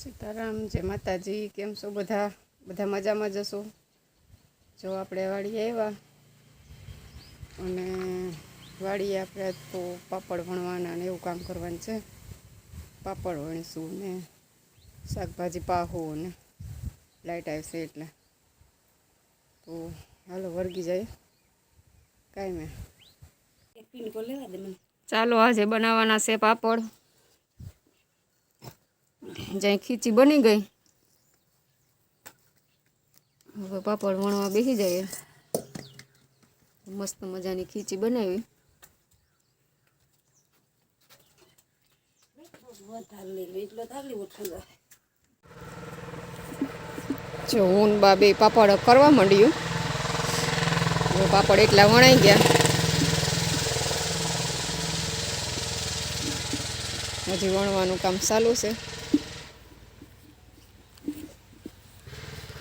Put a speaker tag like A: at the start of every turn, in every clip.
A: સીતારામ જય માતાજી કેમ છો બધા? બધા મજામાં જશો જો આપણે વાડીએ આવ્યા અને વાડીએ આપણે તો પાપડ વણવાના ને એવું કામ કરવાનું છે. પાપડ વણીશું ને શાકભાજી પાહો ને લાઇટ આવશે એટલે. તો હાલો વર્ગી જાય. કાંઈ મેં ચાલો આજે બનાવવાના છે પાપડ. જ્યાં ખીચી બની ગઈ. હવે પાપડ વણવા બેસી જઈએ. મસ્ત મજાની ખીચી બનાવી. જો હું બા બે પાપડ કરવા માંડ્યું. પાપડ એટલા વણાઈ ગયા. હજી વણવાનું કામ ચાલુ છે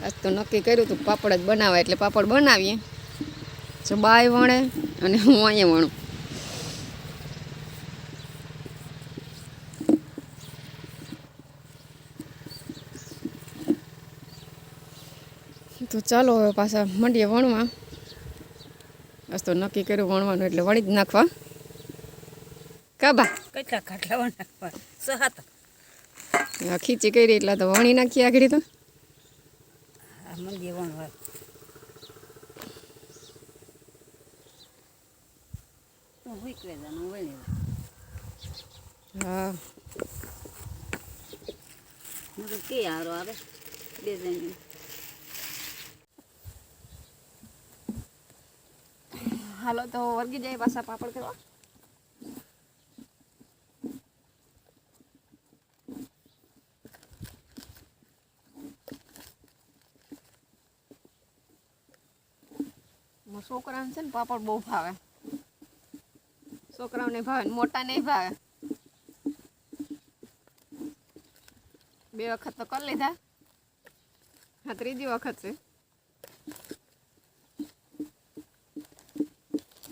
A: આજ તો નક્કી કર્યું હતું પાપડ જ બનાવાય એટલે પાપડ બનાવીએ. જો બાય વણે અને હું અહીંયા વણું. તો ચાલો હવે પાછા મંડીએ વણવા. બસ તો નક્કી કર્યું વણવાનું એટલે વણી જ નાખવા. કાબા
B: કેટલા ખાટલા નાખવા
A: ખીચી કરી એટલા તો વણી નાખીએ આગળ તો.
B: આ મંદિર હોય. તું હુકવે જાનું વણી
A: હા.
B: હું તો કે હારો આવે બે જણ
A: હાલો તો વર્ગી જાય પાછા પાપડ કરવા? મારા છોકરાને છે ને પાપડ બહુ ભાવે. છોકરાઓને ભાવે મોટા નહીં ભાવે. બે વખત તો કરી લીધા. હા, ત્રીજી વખત છે.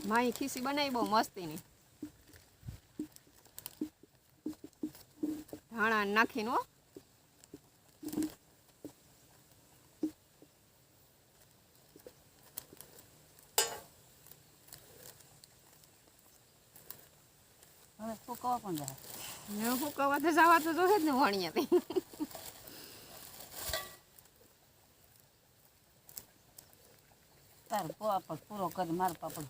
A: માય ખીસી બનાવી બહુ મસ્તીની. ધાણા નાખીને હો
B: હવે પણ જાય
A: હું કવા તો જવા તો જોશે જ ને વણિયાથી
B: તાર પાપડ પૂરો કરી મારો પાપડ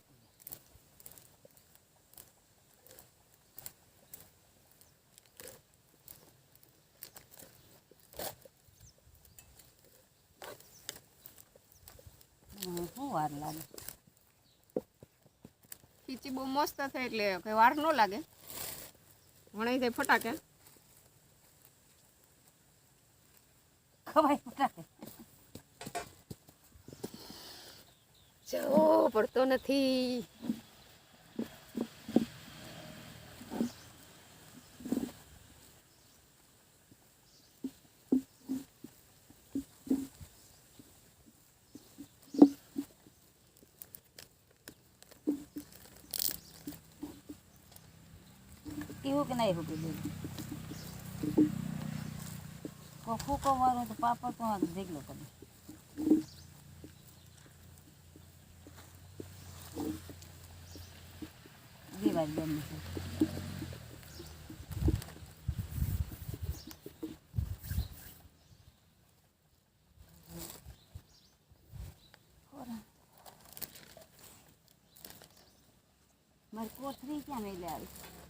B: શું વાર લાગે?
A: ખીચી બહુ મસ્ત થાય એટલે કઈ વાર ન લાગે. વણાઈ જાય ફટાકે.
B: ખવાય ફટાકે.
A: જવો પડતો નથી.
B: કેવું હું બધું રૂપી કવારો તો પાપડ તો આ દેખલો તમે દિવાળી બની છે મારી કોથરી ક્યાં નહીં લે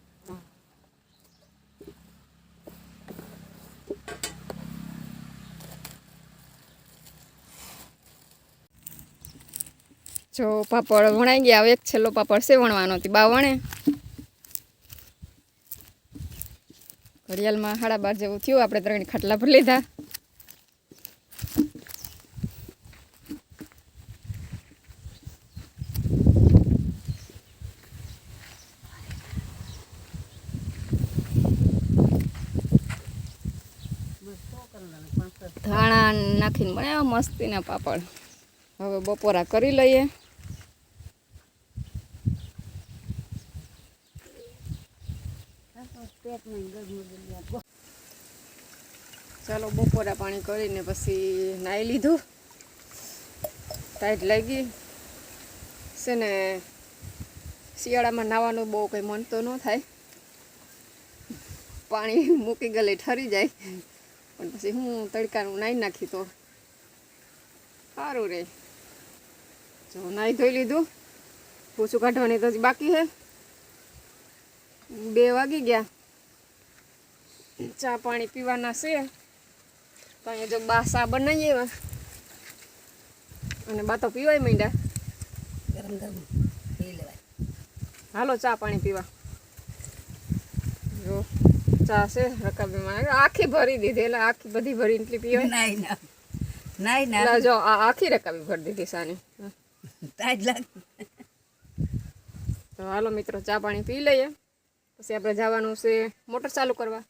A: જો પાપડ વણાઈ ગયા, હવે એક છેલ્લો પાપડ છે વણવાનો હતી, બા વણે? ઘડિયાળમાં સાડા બાર જેવું થયું, આપણે ત્રણ ખાટલા ભરી લીધા. ધાણા નાખીને બનાવ્યા, મસ્તીના પાપડ. હવે બપોરા કરી લઈએ
B: પેટમાં ગરમી ગરમી
A: ચાલો બપોરા પાણી કરીને પછી નાહી લીધું. ટાઈટ લાગી. છે ને, શિયાળામાં નાહવાનું બહુ કંઈ મન તો ન થાય. પાણી મૂકી ગયેલે ઠરી જાય. પણ પછી હું તડકાનું નાહી નાખી તો સારું રે. જો નાહી ધોઈ લીધું. પૂછું કાઢવાની તો બાકી છે. બે વાગી ગયા. ચા પાણી પીવાના છે. તો અહીંયા જો બા સા બનાવીએ એવા. અને બા તો પીવાય માંડ્યા
B: ગરમ ગરમ પી લેવાય.
A: હાલો ચા પાણી પીવા. જો ચા છે રકાબીમાં આખી ભરી દીધી એટલે આખી બધી ભરી એટલી પીવાય.
B: નાઈ ના નાઈ ના.
A: જો આ આખી રકાબી ભરી દીધી સાની.
B: લાગ
A: તો હાલો મિત્રો ચા પાણી પી લઈએ. પછી આપણે જવાનું છે મોટર ચાલુ કરવા.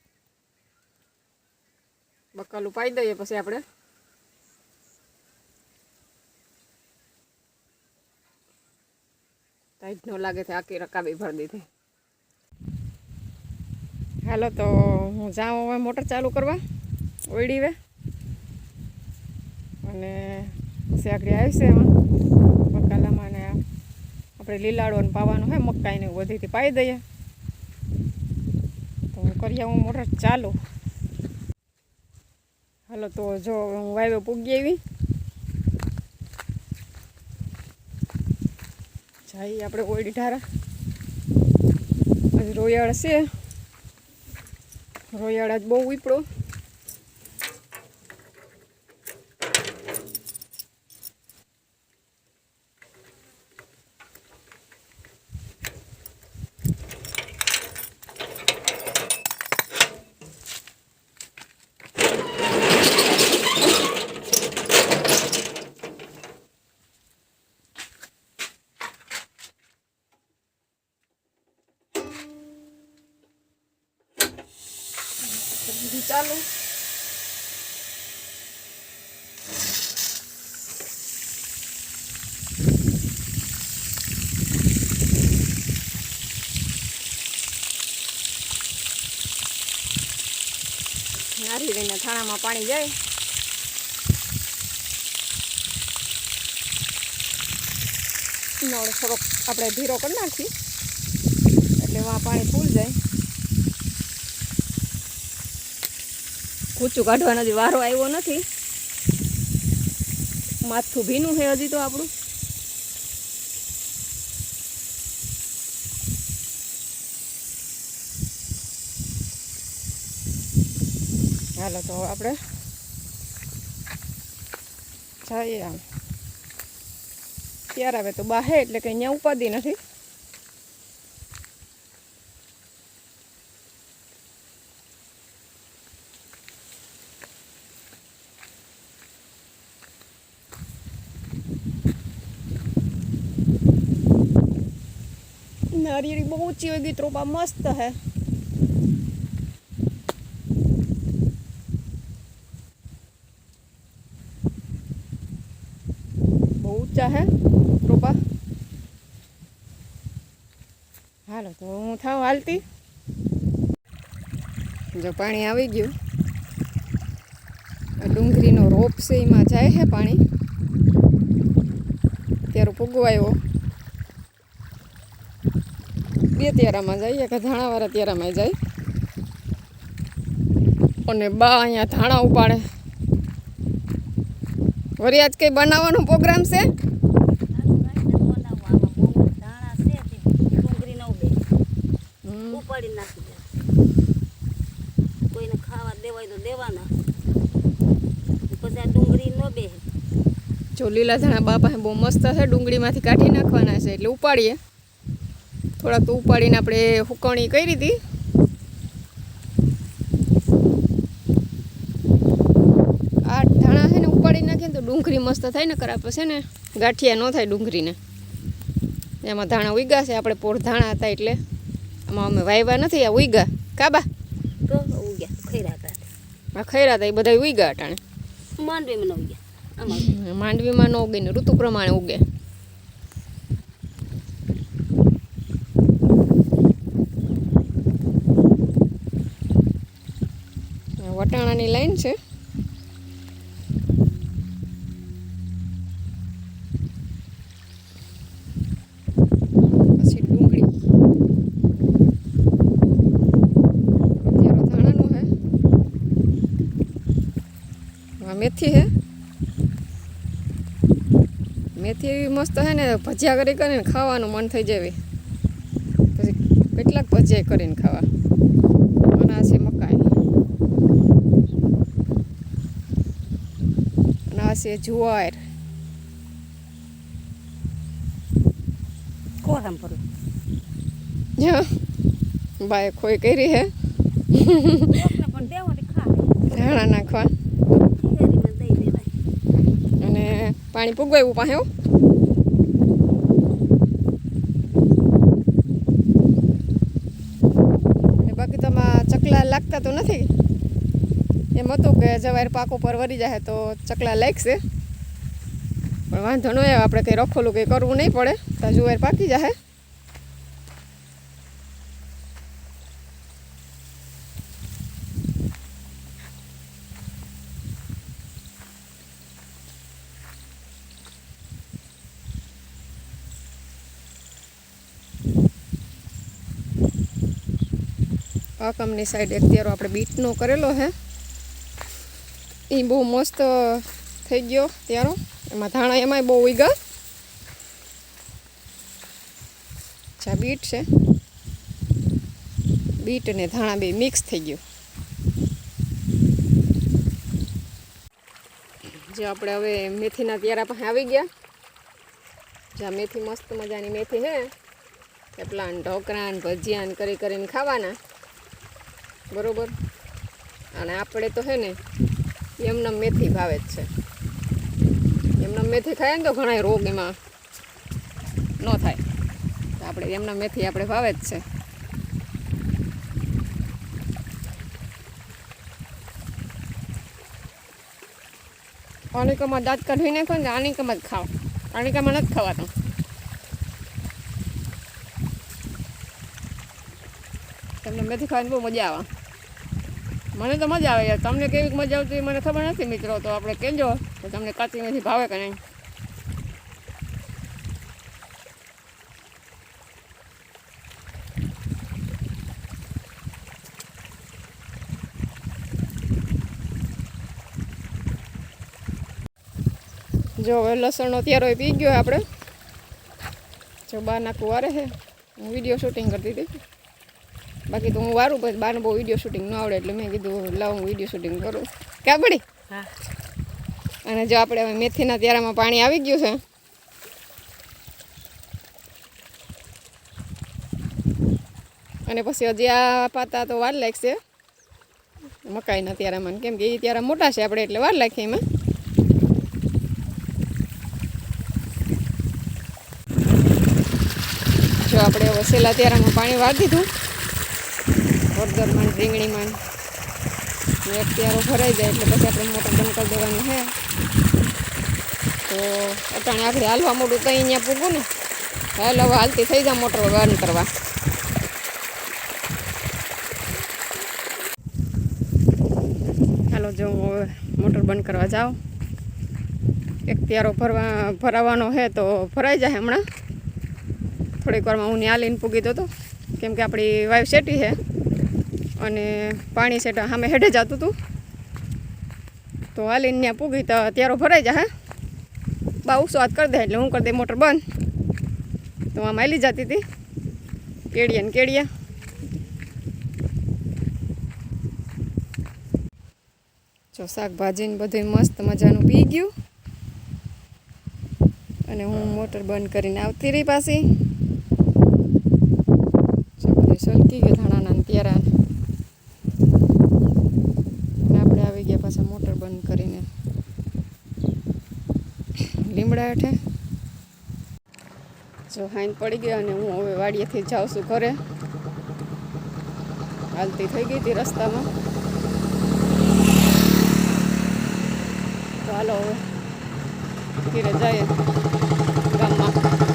A: બકાલું પાઈ દઈએ પછી આપણે. ટાઈટ ન લાગે છે, આખી રકાબી ભરી દીધી. હાલો તો હું જાઉં હવે મોટર ચાલુ કરવા. ઓઈડી વે અને પછી આગળ આવશે એમાં. બકાલામાં ને આપણે લીલાડો ને પાવાનું હોય મકાઈને એવું બધીથી પાઈ દઈએ. તો કરી આવું મોટર ચાલુ. હાલો, તો જો હું વાવ્યો પૂગી આવી. જઈએ આપણે ઓયડી ઢારા. રોયાળ છે. રોયાળ આજ બહુ ઉપડો બીજું ચાલુ નારિયેળીના થાણામાં પાણી જાય. નળ થોડોક આપણે ધીરો કરી નાખીએ. એટલે વાં પાણી ફૂલ જાય. કૂચું કાઢવાનો હજી વારો આવ્યો નથી. માથું ભીનું છે હજી તો આપણું. હાલો, તો આપણે જઈએ આમ. ત્યારે આવે તો બાહે, એટલે કે અહીંયા ઉપાધિ નથી. નારિયેળી બહુ ઊંચી હોય ગઈ ત્રોપા મસ્ત હે. ઊંચા હે રૂપા હાલો તો હું થાવ હાલતી જો પાણી આવી ગયું ડુંગળીનો રોપ છે એમાં જાય છે પાણી ત્યારે પૂગવાયો બે ત્યારામાં જાય કે ધાણાવાળા ત્યારામાં જાય અને બા અહીંયા ધાણા ઉપાડે વળી આજ કંઈ બનાવવાનો પ્રોગ્રામ છે
B: ડુંગળી નો બે
A: હમ,
B: ઉપાડી નાખી દે કોઈને ખાવા દેવાય તો દેવાના પછી આ ડુંગળી નો બે
A: જો લીલા ધાણા બા પાસે બહુ મસ્ત છે. ડુંગળીમાંથી કાઢી નાખવાના છે એટલે ઉપાડીએ. થોડાક તો ઉપાડીને આપણે હુકવણી કરી હતી. આ ધાણા છે ને ઉપાડી નાખીએ તો ડુંગળી મસ્ત થાય ને કરા પછી છે ને ગાંઠિયા ન થાય ડુંગળીને. એમાં ધાણા ઉગ્યા છે આપણે પોર ધાણા હતા એટલે આમાં અમે વાવ્યા નથી આ ઉગ્યા કાબા
B: ઉગ્યા ખૈરા હતા.
A: આ ખૈરા હતા એ બધા ઉગ્યા અટાણે
B: માંડવી મને ઉગ્યા.
A: માંડવીમાં ન ઉગે ને ઋતુ પ્રમાણે ઉગે. વટાણાની લાઈન છે. પછી ડુંગળી. ધાણાનું હે. મેથી હે. મેથી એવી મસ્ત હે ને ભજીયા કરી કરીને ખાવાનું મન થઈ જાય પછી કેટલાક ભજીયા કરીને ખાવા. અને આ છે મકાઈ. અને આ છે જુવાર હા બાય ખોઈ કરી હે. નાખવા. પાણી પૂગવાયું પાસે બાકી તો આમાં ચકલા લાગતા તો નથી. એમ હતું કે જવારે પાક ઉપર વરી જાય તો ચકલા લાગશે. પણ વાંધો ન આવે, આપણે કંઈ રખોલું કંઈ કરવું નહીં પડે. તો જુવાર પાકી જાય પાકમની સાઈડ એક ત્યારો આપણે બીટનો કરેલો છે એ બહુ મસ્ત થઈ ગયો ત્યારો એમાં ધાણા એમાંય બહુ ઉગ્યા. અચ્છા બીટ છે. બીટ અને ધાણા બે મિક્સ થઈ ગયું. જે આપણે હવે મેથીના ત્યારા પાસે આવી ગયા. જ્યાં મેથી મસ્ત મજાની મેથી છે થેપલા ને ઢોકળા ને ભજીયા ને કરી કરીને ખાવાના. બરોબર? અને આપણે તો હે ને, એમને મેથી ભાવે જ છે. એમને મેથી ખાય ને તો ઘણા રોગ એમાં ન થાય. આપણે એમને મેથી આપણે ભાવે જ છે. આનિકામાં દાંત કાઢી નાખો ને આનિકામાં જ ખાવ આનિકામાં નથી ખાવાનું તમને મેથી ખાવાની બહુ મજા આવે. મને તો મજા આવે યાર. તમને કેવી મજા આવતી મને ખબર નથી મિત્રો. તો આપણે કહેજો તો તમને કાચી નથી ભાવે કે નહીં? જો હવે લસણનો ત્યારો પી ગયો આપણે. જો બહાર નાખવું વારે છે હું વીડિયો શૂટિંગ કરતી હતી. બાકી તો હું વારું પછી બાને બહુ વીડિયો શૂટિંગ ન આવડે એટલે મેં કીધું લાવ હું વીડિયો શૂટિંગ કરું. ક્યાં પડી?
B: હા.
A: અને જો આપણે હવે મેથીના ત્યારામાં પાણી આવી ગયું છે. અને પછી હજી આ પાતા તો વાર લાગશે. મકાઈના ત્યારામાં. કેમ કે એ ત્યારા મોટા છે આપણે એટલે વાર લાગશે એમાં. જો આપણે હવે ત્યારામાં પાણી વાર દીધું. હળદરમાં રીંગણીમાં ને એક ત્યારો ભરાઈ જાય એટલે પછી આપણે મોટર બંધ કરી દેવાનું છે તો અટાણે આપણે હાલવા મોડું તો અહીંયા પૂગું ને. હાલ હવે હાલતી થઈ જાય મોટર બંધ કરવા. હાલો, જો હું મોટર બંધ કરવા જાઉં એક ત્યારો ભરવા, ભરાવાનો છે તો ભરાઈ જાય હમણાં. થોડીક વારમાં હું ન્યા લઈને પૂગી તો હતો કેમ કે આપણી વાઈફ સેટી છે અને પાણી સેટા સામે હેઠે જતું હતું તો હાલીને ત્યાં પૂગી તો ત્યારો ભરાઈ જાય બા ઉસવાત કરી દે એટલે હું કરી દે, મોટર બંધ. તો આમ હાલી જતી હતી. કેડિયા ને કેડિયા જો શાકભાજી ને બધું મસ્ત મજાનું પી ગયું. અને હું મોટર બંધ કરીને આવતી રહી પાછી. સરકી ગયું ધાણાના ને ત્યારા ને આપણે આવી ગયા પાછા મોટર બંધ કરીને લીમડા હેઠે જો હાઈન પડી ગયા અને હું હવે વાડીએથી જાઉં છું ઘરે. હાલતી થઈ ગઈ હતી રસ્તામાં. તો હાલો હવે ધીરે જઈએ ગામમાં.